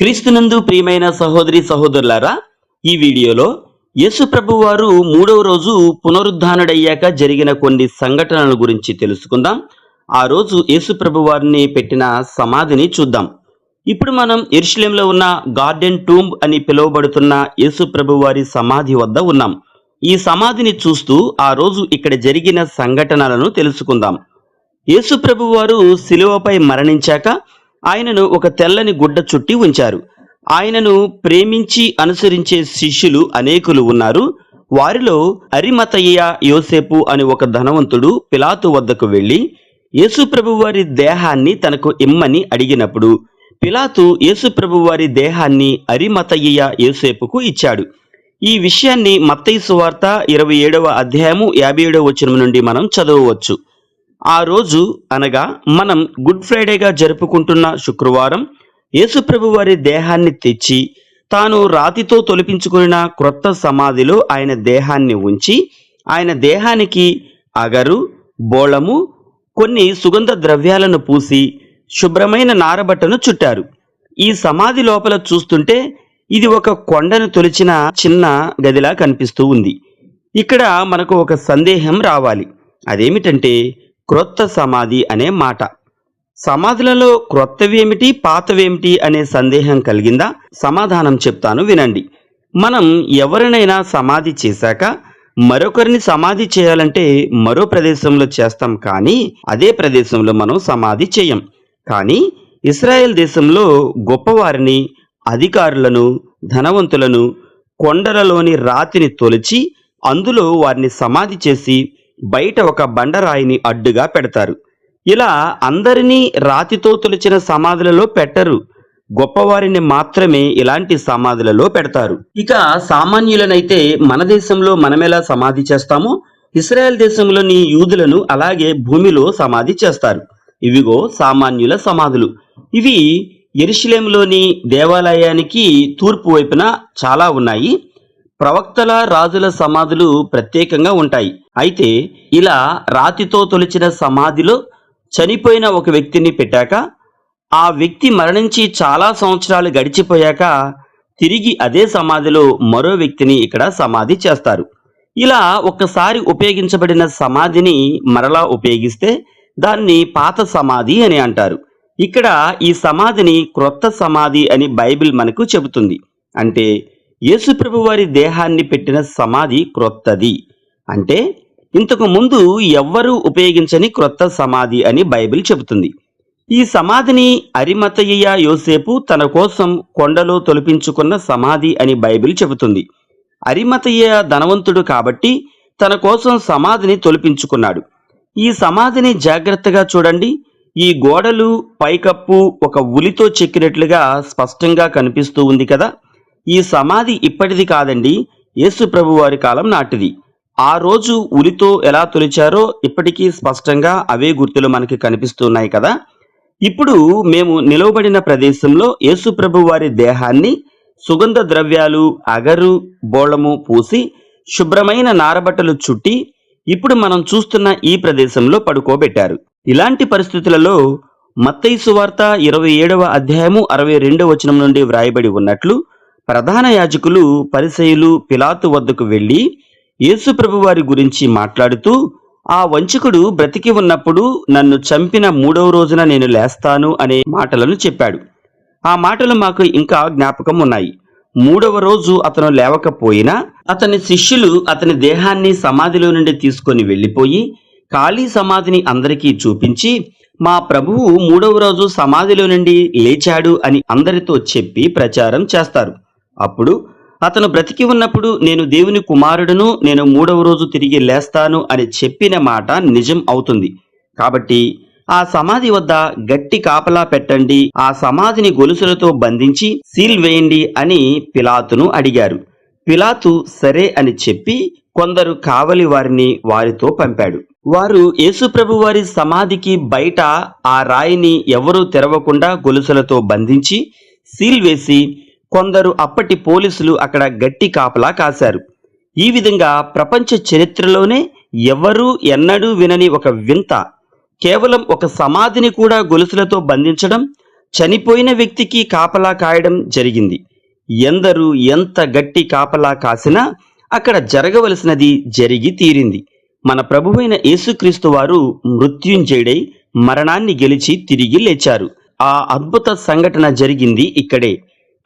క్రీస్తునందు ప్రియమైన సహోదరి సహోదరులారా ఈ వీడియోలో యేసు ప్రభు వారు మూడవ రోజు పునరుద్ధానుడయ్యాక జరిగిన కొన్ని సంఘటనల గురించి తెలుసుకుందాం. ఆ రోజు యేసు ప్రభు వారిని పెట్టిన సమాధిని చూద్దాం. ఇప్పుడు మనం ఎరుషలేంలో ఉన్న గార్డెన్ టూంబ్ అని పిలువబడుతున్న యేసు ప్రభు వారి సమాధి వద్ద ఉన్నాం. ఈ సమాధిని చూస్తూ ఆ రోజు ఇక్కడ జరిగిన సంఘటనలను తెలుసుకుందాం. యేసు ప్రభు వారు శిలువపై మరణించాక ఆయనను ఒక తెల్లని గుడ్డ చుట్టి ఉంచారు. ఆయనను ప్రేమించి అనుసరించే శిష్యులు అనేకులు ఉన్నారు. వారిలో అరిమతయ్య యోసేపు అని ఒక ధనవంతుడు పిలాతు వద్దకు వెళ్ళి యేసుప్రభువారి దేహాన్ని తనకు ఇమ్మని అడిగినప్పుడు పిలాతు యేసు వారి దేహాన్ని అరిమతయ్య యోసేపుకు ఇచ్చాడు. ఈ విషయాన్ని మత్తయి సువార్త ఇరవై ఏడవ అధ్యాయము యాభై ఏడవ వచనం నుండి మనం చదవవచ్చు. ఆ రోజు అనగా మనం గుడ్ ఫ్రైడేగా జరుపుకుంటున్న శుక్రవారం యేసుప్రభు వారి దేహాన్ని తెచ్చి తాను రాతితో తొలిపించుకున్న క్రొత్త సమాధిలో ఆయన దేహాన్ని ఉంచి ఆయన దేహానికి అగరు బోళము కొన్ని సుగంధ ద్రవ్యాలను పూసి శుభ్రమైన నారబట్టను చుట్టారు. ఈ సమాధి లోపల చూస్తుంటే ఇది ఒక కొండను తొలిచిన చిన్న గదిలా కనిపిస్తూ ఉంది. ఇక్కడ మనకు ఒక సందేహం రావాలి. అదేమిటంటే క్రొత్త సమాధి అనే మాట. సమాధులలో క్రొత్తవేమిటి పాతవేమిటి అనే సందేహం కలిగిందా? సమాధానం చెప్తాను వినండి. మనం ఎవరినైనా సమాధి చేశాక మరొకరిని సమాధి చేయాలంటే మరో ప్రదేశంలో చేస్తాం కానీ అదే ప్రదేశంలో మనం సమాధి చేయం. కానీ ఇస్రాయెల్ దేశంలో గొప్పవారిని అధికారులను ధనవంతులను కొండలలోని రాతిని తొలిచి అందులో వారిని సమాధి చేసి బయట ఒక బండరాయిని అడ్డుగా పెడతారు. ఇలా అందరినీ రాతితో తొలిచిన సమాధులలో పెట్టరు. గొప్పవారిని మాత్రమే ఇలాంటి సమాధులలో పెడతారు. ఇక సామాన్యులనైతే మన దేశంలో మనమెలా సమాధి చేస్తామో ఇస్రాయెల్ దేశంలోని యూదులను అలాగే భూమిలో సమాధి చేస్తారు. ఇవిగో సామాన్యుల సమాధులు. ఇవి ఎరుషలేంలోని దేవాలయానికి తూర్పు వైపున చాలా ఉన్నాయి. ప్రవక్తల రాజుల సమాధులు ప్రత్యేకంగా ఉంటాయి. అయితే ఇలా రాతితో తొలిచిన సమాధిలో చనిపోయిన ఒక వ్యక్తిని పెట్టాక ఆ వ్యక్తి మరణించి చాలా సంవత్సరాలు గడిచిపోయాక తిరిగి అదే సమాధిలో మరో వ్యక్తిని ఇక్కడ సమాధి చేస్తారు. ఇలా ఒక్కసారి ఉపయోగించబడిన సమాధిని మరలా ఉపయోగిస్తే దాన్ని పాత సమాధి అని అంటారు. ఇక్కడ ఈ సమాధిని క్రొత్త సమాధి అని బైబిల్ మనకు చెబుతుంది. అంటే యేసుప్రభు వారి దేహాన్ని పెట్టిన సమాధి క్రొత్తది. అంటే ఇంతకు ముందు ఎవ్వరూ ఉపయోగించని క్రొత్త సమాధి అని బైబిల్ చెబుతుంది. ఈ సమాధిని అరిమతయ్య యోసేపు తన కోసం కొండలో తొలిపించుకున్న సమాధి అని బైబిల్ చెబుతుంది. అరిమతయ్య ధనవంతుడు కాబట్టి తన కోసం సమాధిని తొలిపించుకున్నాడు. ఈ సమాధిని జాగ్రత్తగా చూడండి. ఈ గోడలు పైకప్పు ఒక ఉలితో చెక్కినట్లుగా స్పష్టంగా కనిపిస్తూ ఉంది కదా. ఈ సమాధి ఇప్పటిది కాదండి యేసు ప్రభువారి కాలం నాటిది. ఆ రోజు ఉలితో ఎలా తొలిచారో ఇప్పటికీ స్పష్టంగా అవే గుర్తులు మనకి కనిపిస్తున్నాయి కదా. ఇప్పుడు మేము నిలవబడిన ప్రదేశంలో యేసు వారి దేహాన్ని సుగంధ ద్రవ్యాలు అగరు బోళము పూసి శుభ్రమైన నారబట్టలు చుట్టి ఇప్పుడు మనం చూస్తున్న ఈ ప్రదేశంలో పడుకోబెట్టారు. ఇలాంటి పరిస్థితులలో మత్తయి సువార్త ఇరవై ఏడవ అధ్యాయము అరవై రెండవ వచనం నుండి వ్రాయబడి ఉన్నట్లు ప్రధాన యాజకులు పరిసయులు పిలాతు వద్దకు వెళ్ళి యేసుప్రభువారి వారి గురించి మాట్లాడుతూ ఆ వంచకుడు బ్రతికి ఉన్నప్పుడు నన్ను చంపిన మూడవ రోజున నేను లేస్తాను అనే మాటలను చెప్పాడు. ఆ మాటలు మాకు ఇంకా జ్ఞాపకం ఉన్నాయి మూడవ రోజు అతను లేవకపోయినా అతని శిష్యులు అతని దేహాన్ని సమాధిలో నుండి తీసుకొని వెళ్ళిపోయి ఖాళీ సమాధిని అందరికీ చూపించి మా ప్రభువు మూడవ రోజు సమాధిలో నుండి లేచాడు అని అందరితో చెప్పి ప్రచారం చేస్తారు. అప్పుడు అతను బ్రతికి ఉన్నప్పుడు నేను దేవుని కుమారుడును నేను మూడవ రోజు తిరిగి లేస్తాను అని చెప్పిన మాట నిజం అవుతుంది. కాబట్టి ఆ సమాధి వద్ద గట్టి కాపలా పెట్టండి ఆ సమాధిని గొలుసులతో బంధించి సీల్ వేయండి అని పిలాతును అడిగారు. పిలాతు సరే అని చెప్పి కొందరు కావలి వారిని వారితో పంపాడు. వారు యేసుప్రభు వారి సమాధికి బయట ఆ రాయిని ఎవరూ తెరవకుండా గొలుసులతో బంధించి సీల్ వేసి కొందరు అప్పటి పోలీసులు అక్కడ గట్టి కాపలా కాశారు. ఈ విధంగా ప్రపంచ చరిత్రలోనే ఎవరూ ఎన్నడూ వినని ఒక వింత కేవలం ఒక సమాధిని కూడా గొలుసులతో బంధించడం చనిపోయిన వ్యక్తికి కాపలా కాయడం జరిగింది. ఎందరూ ఎంత గట్టి కాపలా కాసినా అక్కడ జరగవలసినది జరిగి తీరింది. మన ప్రభువైన యేసుక్రీస్తు వారు మృత్యుంజయుడై మరణాన్ని గెలిచి తిరిగి లేచారు. ఆ అద్భుత సంఘటన జరిగింది ఇక్కడే.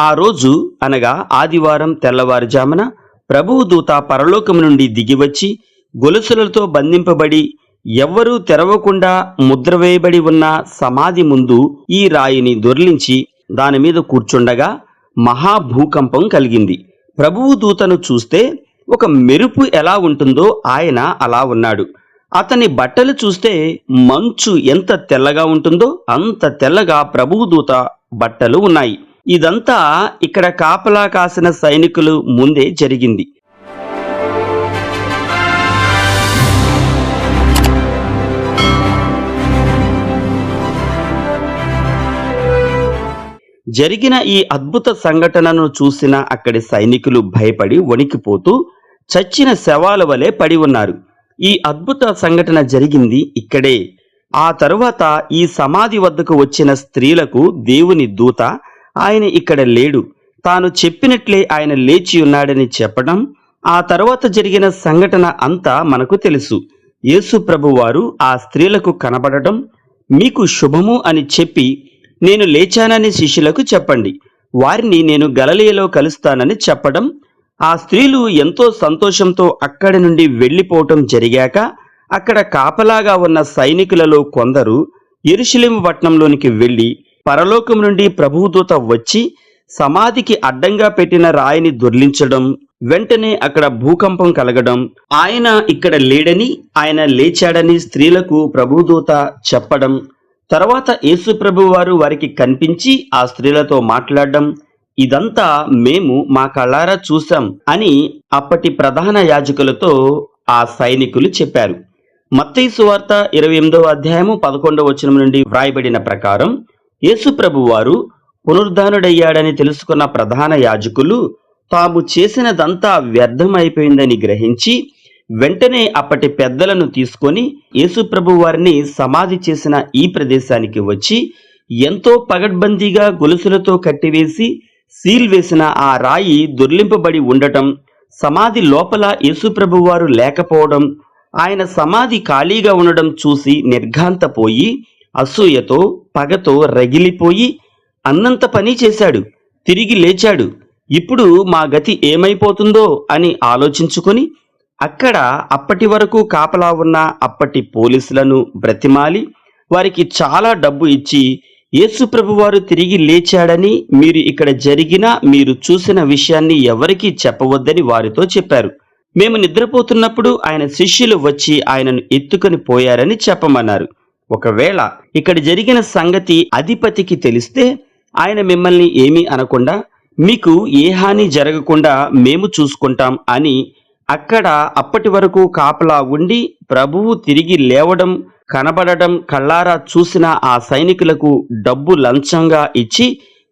ఆ రోజు అనగా ఆదివారం తెల్లవారుజామున ప్రభువు దూత పరలోకము నుండి దిగివచ్చి గొలుసులతో బంధింపబడి ఎవ్వరూ తెరవకుండా ముద్ర వేయబడి ఉన్న సమాధి ముందు ఈ రాయిని దొర్లించి దాని మీద కూర్చుండగా మహాభూకంపం కలిగింది. ప్రభువు దూతను చూస్తే ఒక మెరుపు ఎలా ఉంటుందో ఆయన అలా ఉన్నాడు. అతని బట్టలు చూస్తే మంచు ఎంత తెల్లగా ఉంటుందో అంత తెల్లగా ప్రభువు దూత బట్టలు ఉన్నాయి. ఇదంతా ఇక్కడ కాపలా కాసిన సైనికులు ముందే జరిగింది. జరిగిన ఈ అద్భుత సంఘటనను చూసిన అక్కడి సైనికులు భయపడి వణికిపోతూ చచ్చిన శవాల వలె పడి ఉన్నారు. ఈ అద్భుత సంఘటన జరిగింది ఇక్కడే. ఆ తరువాత ఈ సమాధి వద్దకు వచ్చిన స్త్రీలకు దేవుని దూత ఆయన ఇక్కడ లేడు. తాను చెప్పినట్లే ఆయన లేచి ఉన్నాడని చెప్పడం ఆ తర్వాత జరిగిన సంఘటన అంతా మనకు తెలుసు. యేసు ప్రభువారు ఆ స్త్రీలకు కనబడటం మీకు శుభము అని చెప్పి నేను లేచానని శిష్యులకు చెప్పండి. వారిని నేను గలలియలో కలుస్తానని చెప్పడం ఆ స్త్రీలు ఎంతో సంతోషంతో అక్కడి నుండి వెళ్ళిపోవటం జరిగాక అక్కడ కాపలాగా ఉన్న సైనికులలో కొందరు ఎరుషలేము పట్నంలోనికి వెళ్ళి పరలోకం నుండి ప్రభువుదూత వచ్చి సమాధికి అడ్డంగా పెట్టిన రాయిని దొర్లించడం వెంటనే అక్కడ భూకంపం కలగడం ఆయన ఇక్కడ లేడని ఆయన లేచాడని స్త్రీలకు ప్రభుదూత చెప్పడం తర్వాత యేసు ప్రభు వారు వారికి కనిపించి ఆ స్త్రీలతో మాట్లాడడం ఇదంతా మేము మా కళ్ళారా చూశాం అని అప్పటి ప్రధాన యాజకులతో ఆ సైనికులు చెప్పారు. మత్తయి సువార్త ఇరవై ఎనిమిదవ అధ్యాయము పదకొండవ వచనం నుండి వ్రాయబడిన ప్రకారం యేసు వారు పునరుద్ధానుడయ్యాడని తెలుసుకున్న ప్రధాన యాజకులు తాము చేసినదంతా వ్యర్థమైపోయిందని గ్రహించి వెంటనే అప్పటి పెద్దలను తీసుకొని యేసుప్రభు వారిని సమాధి చేసిన ఈ ప్రదేశానికి వచ్చి ఎంతో పగడ్బందీగా గొలుసులతో కట్టివేసి సీల్ వేసిన ఆ రాయి దొర్లింపబడి ఉండటం సమాధి లోపల యేసుప్రభు వారు లేకపోవడం ఆయన సమాధి ఖాళీగా ఉండడం చూసి నిర్ఘాంతపోయి అసూయతో పగతో రగిలిపోయి అన్నంత పని చేశాడు. తిరిగి లేచాడు. ఇప్పుడు మా గతి ఏమైపోతుందో అని ఆలోచించుకొని అక్కడ అప్పటి వరకు కాపలా ఉన్న అప్పటి పోలీసులను బ్రతిమాలి వారికి చాలా డబ్బు ఇచ్చి యేసుప్రభు వారు తిరిగి లేచాడని మీరు ఇక్కడ జరిగిన మీరు చూసిన విషయాన్ని ఎవరికీ చెప్పవద్దని వారితో చెప్పారు. మేము నిద్రపోతున్నప్పుడు ఆయన శిష్యులు వచ్చి ఆయనను ఎత్తుకొని పోయారని చెప్పమన్నారు. ఒకవేళ ఇక్కడ జరిగిన సంగతి అధిపతికి తెలిస్తే ఆయన మిమ్మల్ని ఏమీ అనకుండా మీకు ఏ హాని జరగకుండా మేము చూసుకుంటాం అని అక్కడ అప్పటి వరకు కాపలా ఉండి ప్రభువు తిరిగి లేవడం కనబడడం కళ్ళారా చూసిన ఆ సైనికులకు డబ్బు లంచంగా ఇచ్చి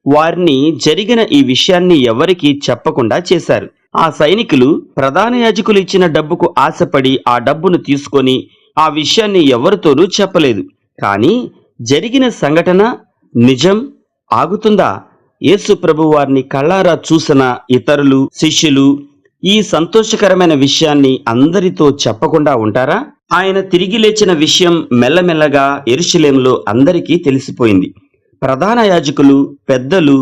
వారిని జరిగిన ఈ విషయాన్ని ఎవరికీ చెప్పకుండా చేశారు. ఆ సైనికులు ప్రధాన యాజకులు ఇచ్చిన డబ్బుకు ఆశపడి ఆ డబ్బును తీసుకొని ఆ విషయాన్ని ఎవరితోనూ చెప్పలేదు. కానీ జరిగిన సంఘటన నిజం ఆగుతుందా? యేసు ప్రభు వారిని కళ్ళారా చూసిన ఇతరులు శిష్యులు ఈ సంతోషకరమైన విషయాన్ని అందరితో చెప్పకుండా ఉంటారా? ఆయన తిరిగి లేచిన విషయం మెల్లమెల్లగా ఎరుషలేంలో అందరికీ తెలిసిపోయింది. ప్రధాన యాజకులు పెద్దలు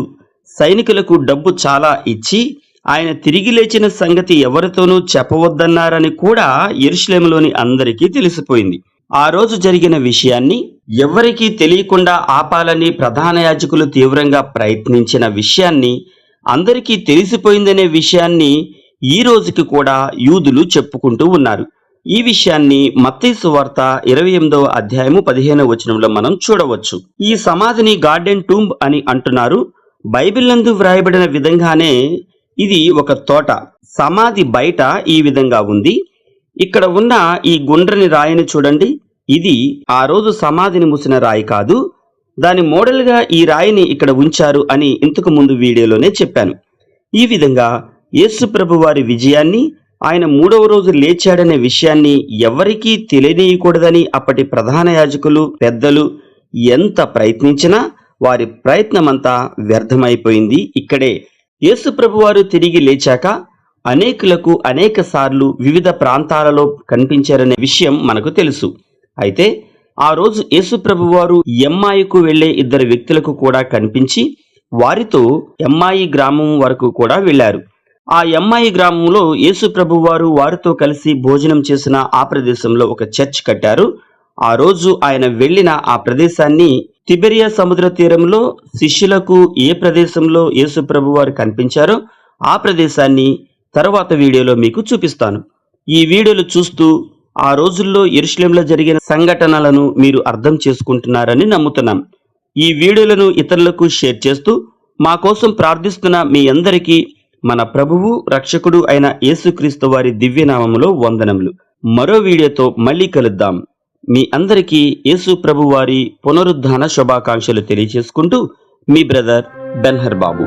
సైనికులకు డబ్బు చాలా ఇచ్చి ఆయన తిరిగి లేచిన సంగతి ఎవరితోనూ చెప్పవద్దన్నారని కూడా ఎరుశ్లేములోని అందరికీ తెలిసిపోయింది. ఆ రోజు జరిగిన విషయాన్ని ఎవ్వరికీ తెలియకుండా ఆపాలని ప్రధాన యాజకులు తీవ్రంగా ప్రయత్నించిన విషయాన్ని అందరికీ తెలిసిపోయిందనే విషయాన్ని ఈ రోజుకి కూడా యూదులు చెప్పుకుంటూ ఉన్నారు. ఈ విషయాన్ని మత్తేసు వార్త ఇరవై ఎనిమిదవ అధ్యాయము పదిహేనవ వచనంలో మనం చూడవచ్చు. ఈ సమాధిని గార్డెన్ టూంబ్ అని అంటున్నారు. బైబిల్ నందు వ్రాయబడిన విధంగానే ఇది ఒక తోట. సమాధి బయట ఈ విధంగా ఉంది. ఇక్కడ ఉన్న ఈ గుండ్రని రాయిని చూడండి. ఇది ఆ రోజు సమాధిని మూసిన రాయి కాదు. దాని మోడల్గా ఈ రాయిని ఇక్కడ ఉంచారు అని ఇంతకు ముందు వీడియోలోనే చెప్పాను. ఈ విధంగా యేసు ప్రభు వారి విజయాన్ని ఆయన మూడవ రోజు లేచాడనే విషయాన్ని ఎవరికీ తెలియనీయకూడదని అప్పటి ప్రధాన యాజకులు పెద్దలు ఎంత ప్రయత్నించినా వారి ప్రయత్నమంతా వ్యర్థమైపోయింది. ఇక్కడే యేసుప్రభువారు తిరిగి లేచాక అనేకులకు అనేక సార్లు వివిధ ప్రాంతాలలో కనిపించారనే విషయం మనకు తెలుసు. అయితే ఆ రోజు యేసుప్రభువారు ఎమ్మాయికు వెళ్ళే ఇద్దరు వ్యక్తులకు కూడా కనిపించి వారితో ఎమ్మాయి గ్రామం వరకు కూడా వెళ్ళారు ఆ ఎమ్మాయి గ్రామంలో యేసుప్రభువారు వారితో కలిసి భోజనం చేసిన ఆ ప్రదేశంలో ఒక చర్చ్ కట్టారు. ఆ రోజు ఆయన వెళ్ళిన ఆ ప్రదేశాన్ని తిబెరియా సముద్ర తీరంలో శిష్యులకు ఏ ప్రదేశంలో యేసుప్రభు ప్రభువారు కనిపించారో ఆ ప్రదేశాన్ని తర్వాత వీడియోలో మీకు చూపిస్తాను. ఈ వీడియోలు చూస్తూ ఆ రోజుల్లో ఎరుషలేంలో జరిగిన సంఘటనలను మీరు అర్థం చేసుకుంటున్నారని నమ్ముతున్నాం. ఈ వీడియోలను ఇతరులకు షేర్ చేస్తూ మా కోసం ప్రార్థిస్తున్న మీ అందరికీ మన ప్రభువు రక్షకుడు అయిన యేసుక్రీస్తు వారి దివ్యనామములో వందనములు. మరో వీడియోతో మళ్ళీ కలుద్దాం. మీ అందరికీ యేసు ప్రభు వారి పునరుద్ధాన శుభాకాంక్షలు తెలియజేసుకుంటూ మీ బ్రదర్ బెన్హర్ బాబు